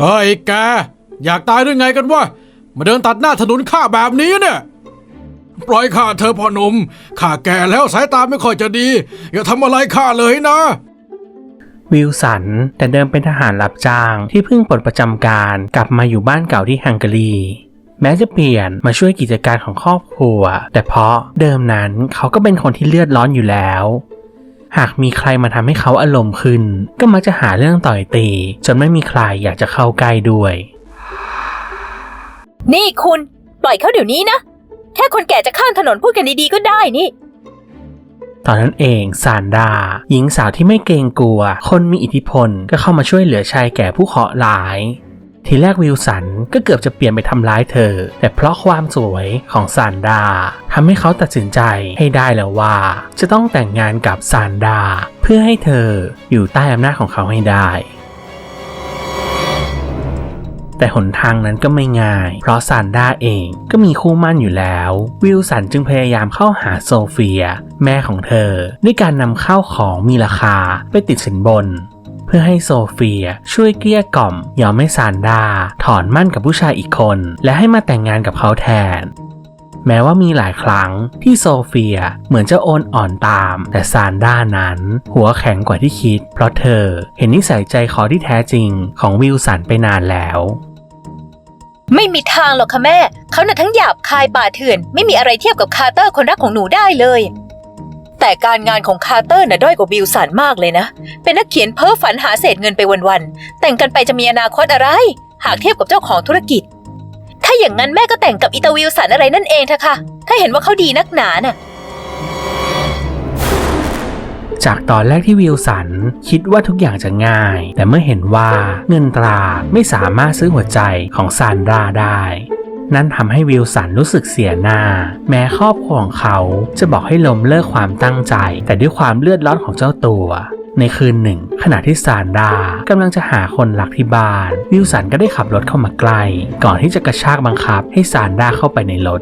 เฮ้ยแก อยากตายด้วยไงกันวะ มาเดินตัดหน้าถนนข้าแบบนี้เนี่ย ปล่อยข้าเธอพ่อหนุ่มข้าแก่แล้วสายตาไม่ค่อยจะดี อย่าทำอะไรข้าเลยนะ วิลสันแต่เดิมเป็นทหารรับจ้างที่เพิ่งปลดประจำการกลับมาอยู่บ้านเก่าที่ฮังการี แม้จะเปลี่ยนมาช่วยกิจการของครอบครัว แต่เพราะเดิมนั้นเขาก็เป็นคนที่เลือดร้อนอยู่แล้ว หากมีใครมาทำให้เขาอารมณ์ขึ้น ก็มักจะหาเรื่องต่อยตี จนไม่มีใครอยากจะเข้าใกล้ด้วย นี่คุณ ปล่อยเขาเดี๋ยวนี้นะ แค่คนแก่จะข้ามถนนพูดกันดีๆก็ได้นี่ ตอนนั้นเองซานดา หญิงสาวที่ไม่เกรงกลัว คนมีอิทธิพลก็เข้ามาช่วยเหลือชายแก่ผู้เคราะห์ร้าย ทีแรกวิลสันก็เกือบจะเปลี่ยนไปทำร้ายเธอ แต่เพราะความสวยของซานดาทำให้เขาตัดสินใจให้ได้แล้วว่า จะต้องแต่งงานกับซานดา เพื่อให้เธออยู่ใต้อำนาจของเขาให้ได้ แต่หนทางนั้นก็ไม่ง่าย เพราะซานด้าเองก็มีคู่มั่นอยู่แล้ว วิลสันจึงพยายามเข้าหาโซเฟีย แม่ของเธอ ด้วยการนำข้าวของมีราคาไปติดสินบน พื่อให้โซเฟียช่วยเกลี้ยกล่อมยอมให้ซานดา ถอนมั่นกับผู้ชายอีกคน และให้มาแต่งงานกับเขาแทน แม้ว่ามีหลายครั้งที่โซเฟียเหมือนจะโอนอ่อนตาม แต่ซานด้านั้น หัวแข็งกว่าที่คิด เพราะเธอเห็นนิสัยใจคอที่แท้จริงของวิลสันไปนานแล้วไม่มีทางหรอกค่ะแม่ เขาน่ะทั้งหยาบคายป่าเถื่อน ไม่มีอะไรเทียบกับคาร์เตอร์คนรักของหนูได้เลย แต่การงานของคาร์เตอร์น่ะด้อยกว่าวิลสันมากเลยนะ เป็นนักเขียนเพ้อฝันหาเศษเงินไปวันๆ แต่งกันไปจะมีอนาคตอะไร หากเทียบกับเจ้าของธุรกิจ ถ้าอย่างนั้นแม่ก็แต่งกับอิตาวิลสันอะไรนั่นเองเถอะค่ะ ถ้าเห็นว่าเขาดีนักหนาน่ะ จากตอนแรกที่วิลสันคิดว่าทุกอย่างจะง่าย แต่เมื่อเห็นว่าเงินตราไม่สามารถซื้อหัวใจของซานราได้ นั่นทำให้วิลสันรู้สึกเสียหน้า แม้ครอบครัวของเขาจะบอกให้ล้มเลิกความตั้งใจ แต่ด้วยความเลือดร้อนของเจ้าตัวในคืนหนึ่ง ขณะที่ซานดากำลังจะหาคนรักที่บ้าน วิลสันก็ได้ขับรถเข้ามาใกล้ก่อนที่จะกระชากบังคับ ให้ซานดาเข้าไปในรถ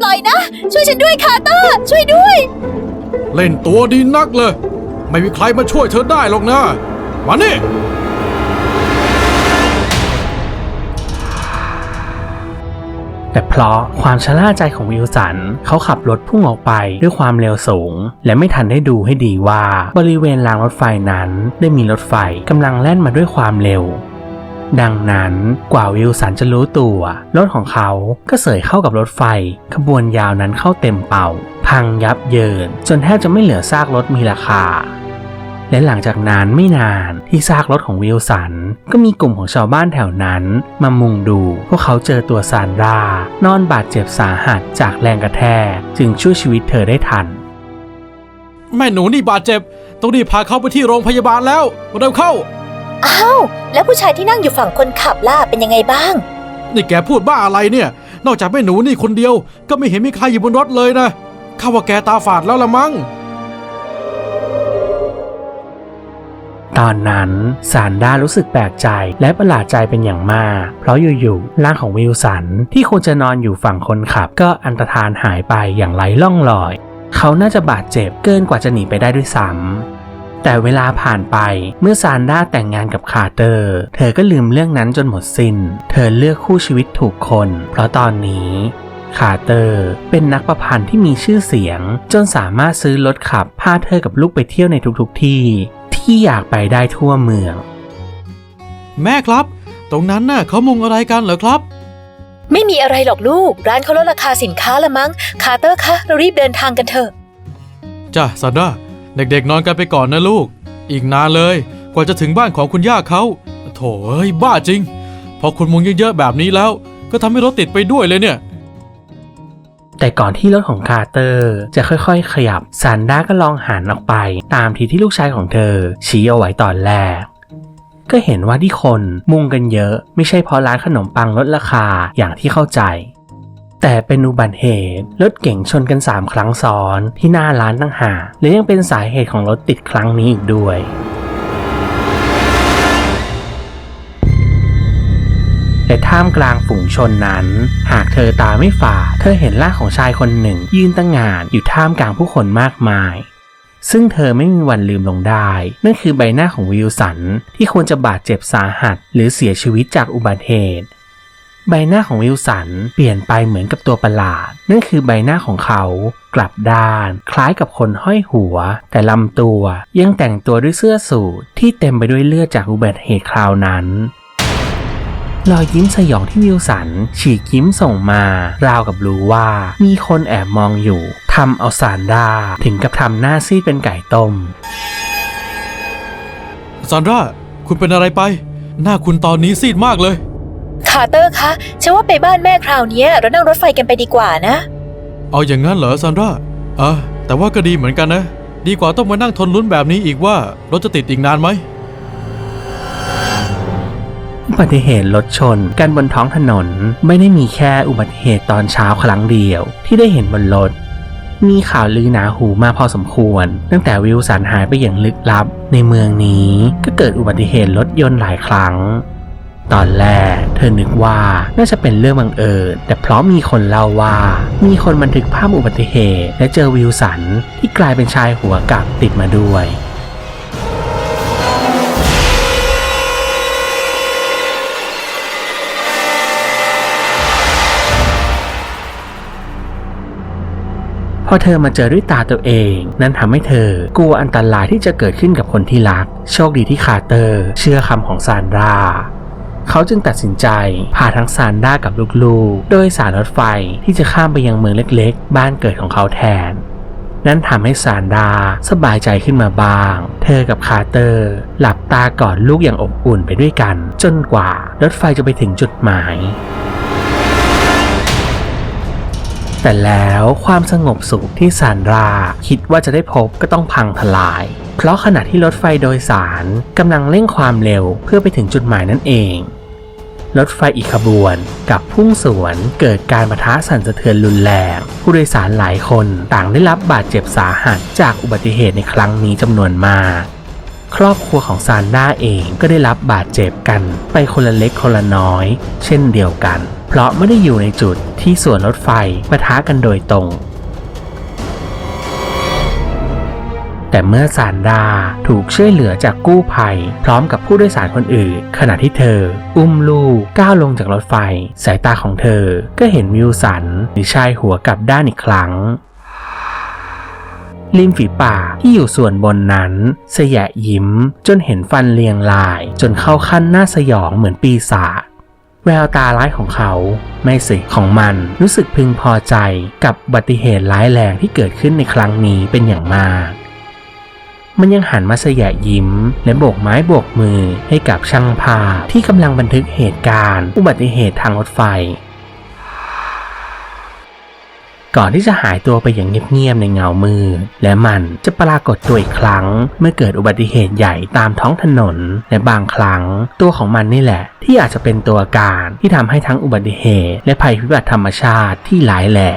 ปล่อยนะ ช่วยฉันด้วยคาร์เตอร์ ช่วยด้วย เล่นตัวดีนักเลย ไม่มีใครมาช่วยเธอได้หรอกนะ มานี่ เพราะความชะล่าใจของวิลสันเขาขับรถพุ่งออกไปด้วยความเร็วสูง และไม่ทันได้ดูให้ดีว่าบริเวณรางรถไฟนั้น ได้มีรถไฟกำลังแล่นมาด้วยความเร็วดังนั้นกว่าวิลสันจะรู้ตัว รถของเขาก็เสยเข้ากับรถไฟ ขบวนยาวนั้นเข้าเต็มเป่า พังยับเยิน จนแทบจะไม่เหลือซากรถมีราคา และหลังจากนั้นไม่นานที่ซากรถของวิลสัน ก็มีกลุ่มของชาวบ้านแถวนั้นมามุงดู พวกเขาเจอตัวซานดรา นอนบาดเจ็บสาหัสจากแรงกระแทกจึงช่วยชีวิตเธอได้ทัน แม่หนูนี่บาดเจ็บ ต้องรีบพาเขาไปที่โรงพยาบาลแล้วเร็วเข้า อ้าว แล้วผู้ชายที่นั่งอยู่ฝั่งคนขับล่ะเป็นยังไงบ้าง นี่แกพูดบ้าอะไรเนี่ย นอกจากแม่หนูนี่คนเดียว ก็ไม่เห็นมีใครอยู่บนรถเลยนะข้าว่าแกตาฝาดแล้วละมั้ง ตอนนั้นซานด้ารู้สึกแปลกใจและประหลาดใจเป็นอย่างมาก เพราะอยู่ๆร่างของวิลสันที่ควรจะนอนอยู่ฝั่งคนขับ ก็อันตรธานหายไปอย่างไร้ล่องรอย เขาน่าจะบาดเจ็บเกินกว่าจะหนีไปได้ด้วยซ้ำแต่เวลาผ่านไปเมื่อซานด้าแต่งงานกับคาร์เตอร์ เธอก็ลืมเรื่องนั้นจนหมดสิน้น เธอเลือกคู่ชีวิตถูกคน เพราะตอนนี้คาร์เตอร์เป็นนักประพันธ์ที่มีชื่อเสียง จนสามารถซื้อรถขับพาเธอกับลูกไปเที่ยวในทุกๆที่ ที่อยากไปได้ทั่วเมือง แม่ครับ ตรงนั้นน่ะเขามุงอะไรกันเหรอครับ ไม่มีอะไรหรอกลูก ร้านเขาลดราคาสินค้าละมั้ง คาร์เตอร์คะเรารีบเดินทางกันเถอะ จ้ะซาด้าเด็กๆนอนกันไปก่อนนะลูก อีกนานเลย กว่าจะถึงบ้านของคุณย่าเขาโถเอ้ยบ้าจริง พอคุณมุงเยอะๆแบบนี้แล้ว ก็ทำให้รถติดไปด้วยเลยเนี่ย แต่ก่อนที่รถของคาร์เตอร์จะค่อยๆ ขยับซันด้าก็ลองหันออกไป ตามที่ที่ลูกชายของเธอ ชี้เอาไว้ตอนแรก ก็เห็นว่าที่คนมุ่งกันเยอะ ไม่ใช่เพราะร้านขนมปังลดราคาอย่างที่เข้าใจ แต่เป็นอุบัติเหตุรถเก่งชนกัน 3 ครั้งซ้อนที่หน้าร้านตั้งหากและยังเป็นสาเหตุของรถติดครั้งนี้อีกด้วย และท่ามกลางฝูงชนนั้น หากเธอตาไม่ฝ่า เธอเห็นร่างของชายคนหนึ่ง ยืนตั้งงานอยู่ท่ามกลางผู้คนมากมาย ซึ่งเธอไม่มีวันลืมลงได้ นั่นคือใบหน้าของวิลสันที่ควรจะบาดเจ็บสาหัส หรือเสียชีวิตจากอุบัติเหตุใบหน้าของวิลสันเปลี่ยนไปเหมือนกับตัวประหลาด นั่นคือใบหน้าของเขากลับด้าน คล้ายกับคนห้อยหัว แต่ลำตัวยังแต่งตัวด้วยเสื้อสูทที่เต็มไปด้วยเลือดจากอุบัติเหตุคราวนั้น รอยยิ้มสยองที่วิลสัน ฉีกยิ้มส่งมา ราวกับรู้ว่า มีคนแอบมองอยู่ทำเอาซานดาถึงกับทำหน้าซีดเป็นไก่ต้ม ซานดราคุณเป็นอะไรไป หน้าคุณตอนนี้ซีดมากเลย คาร์เตอร์คะฉันว่าไปบ้านแม่คราวเนี้ยเรานั่งรถไฟกันไปดีกว่านะ เอาอย่างนั้นเหรอซานดราเออแต่ว่าก็ดีเหมือนกันนะ ดีกว่าต้องมานั่งทนลุ้นแบบนี้อีกว่ารถจะติดอีกนานไหม อุบัติเหตุรถชนกันบนท้องถนนไม่ได้มีแค่อุบัติเหตุตอนเช้าครั้งเดียว ที่ได้เห็นบนรถ มีข่าวลือหนาหูมาพอสมควร ตั้งแต่วิลสันหายไปอย่างลึกลับ ในเมืองนี้ก็เกิดอุบัติเหตุรถยนต์หลายครั้ง ตอนแรกเธอนึกว่าน่าจะเป็นเรื่องบังเอิญแต่เพราะมีคนเล่าว่า มีคนบันทึกภาพอุบัติเหตุ และเจอวิลสันที่กลายเป็นชายหัวกับติดมาด้วย อเธอมาเจอด้วยตาตัวเอง นั่นทำให้เธอกลัวอันตรายที่จะเกิดขึ้นกับคนที่รัก โชคดีที่คาเตอร์ เชื่อคำของซานดราเขาจึงตัดสินใจพาทั้งซานด้ากับลูกๆ โดยสารรถไฟที่จะข้ามไปยังเมืองเล็กๆ บ้านเกิดของเขาแทน นั่นทำให้ซานดาสบายใจขึ้นมาบ้าง เธอกับคาเตอร์ หลับตากอดลูกอย่างอบอุ่นไปด้วยกัน จนกว่ารถไฟจะไปถึงจุดหมาย แต่แล้วความสงบสุขที่ซานรา คิดว่าจะได้พบก็ต้องพังทลาย เพราะขณะที่รถไฟโดยสารกำลังเร่งความเร็วเพื่อไปถึงจุดหมายนั่นเอง รถไฟอีกขบวนกับพุ่งสวนเกิดการประทะสั่นสะเทือนรุนแรง ผู้โดยสารหลายคนต่างได้รับบาดเจ็บสาหัสจากอุบัติเหตุในครั้งนี้จำนวนมากครอบครัวของซานด้าเองก็ได้รับบาดเจ็บกันไปคนละเล็กคนละน้อย เช่นเดียวกัน เพราะไม่ได้อยู่ในจุดที่ส่วนรถไฟปะทะกันโดยตรง แต่เมื่อซานดาถูกช่วยเหลือจากกู้ภัย พร้อมกับผู้โดยสารคนอื่น ขณะที่เธอ อุ้มลูกก้าวลงจากรถไฟ สายตาของเธอก็เห็นวิวสันหรือชายหัวกลับด้านอีกครั้งริมฝีปากที่อยู่ส่วนบนนั้นเสยะยิ้ม จนเห็นฟันเรียงราย จนเข้าขั้นหน้าสยองเหมือนปีศาจ แววตาร้ายของเขาไม่สิของมันรู้สึกพึงพอใจกับอุบัติเหตุร้ายแรงที่เกิดขึ้นในครั้งนี้เป็นอย่างมาก มันยังหันมาสยะยิ้ม และโบกไม้โบกมือให้กับช่างภาพที่กำลังบันทึกเหตุการณ์ อุบัติเหตุทางรถไฟ ก่อนที่จะหายตัวไปอย่างเงียบๆในเงามืดและมันจะปรากฏตัวอีกครั้ง เมื่อเกิดอุบัติเหตุใหญ่ตามท้องถนน และบางครั้งตัวของมันนี่แหละ ที่อาจจะเป็นตัวการที่ทำให้ทั้งอุบัติเหตุ และภัยพิบัติธรรมชาติที่หลายแหล่